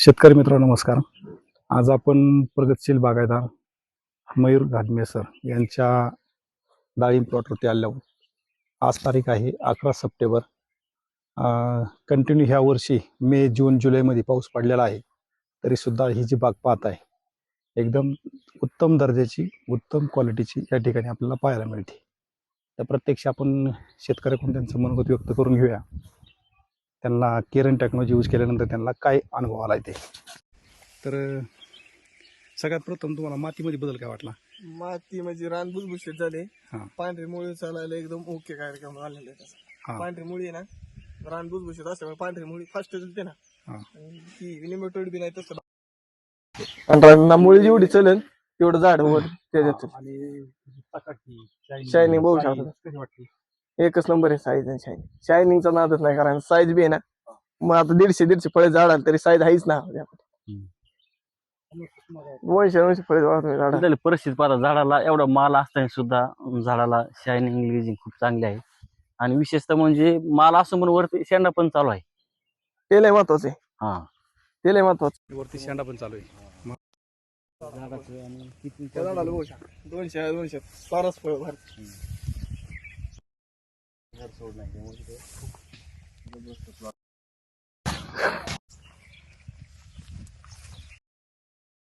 शेतकरी मित्र नमस्कार. आज आपण प्रगतशील बागायदार मयूर घाटमे सर यांच्या डाळिंब प्लॉटवरती आल्यावर आज तारीख आहे अकरा सप्टेंबर. कंटिन्यू ह्या वर्षी मे जून जुलैमध्ये पाऊस पडलेला आहे. तरीसुद्धा ही जी बाग पाहत आहे एकदम उत्तम दर्जाची उत्तम क्वालिटीची या ठिकाणी आपल्याला पाहायला मिळते. तर प्रत्यक्ष आपण शेतकऱ्याकडून त्यांचं मनोगत व्यक्त करून घेऊया. त्यांना केरन टेक्नॉलॉजी यूज केल्यानंतर त्यांना काय अनुभव आला ते? तर सगळ्यात प्रथम तुम्हाला मातीमध्ये बदल काय वाटला? माती म्हणजे रान भुसभुशीत झाले. हा. पांढरी मुळी चालायला एकदम ओके कार्यक्रम हा. त्याचा पांढरी मुळी आहे ना रान भुसभुशीत असल्यामुळे पांढरी मुळी फास्ट चलते ना. हा. आणि ती लिमिटेड बी नाही तसं. आणि मुळी जेवढी चलेल तेवढं झाड वर त्याच्यात आणि चकाकी, Shining बघू शकता. एकच नंबर आहे साईज आणि शायनिंग शायनिंगचा नादच नाही कारण साईज बी आहे ना. मग आता दीडशे दीडशे फळे झाड आले तरी साईज आहेच ना. दोनशे दोनशे फळे झाड परिस्थिती पाहता झाडाला एवढा माल असताना सुद्धा झाडाला शायनिंग ग्लेजिंग खूप चांगली आहे. आणि विशेषतः म्हणजे माल असून पण वरती शेंडा पण चालू आहे. ते लय महत्वाचं आहे. हा. ते लय महत्वाचं. वरती शेंडा पण चालू आहे. मग त्या झाडाला बघू शकता. दोनशे दोनशे. बाराच फळ भरते सोड नाही त्यामुळे खूप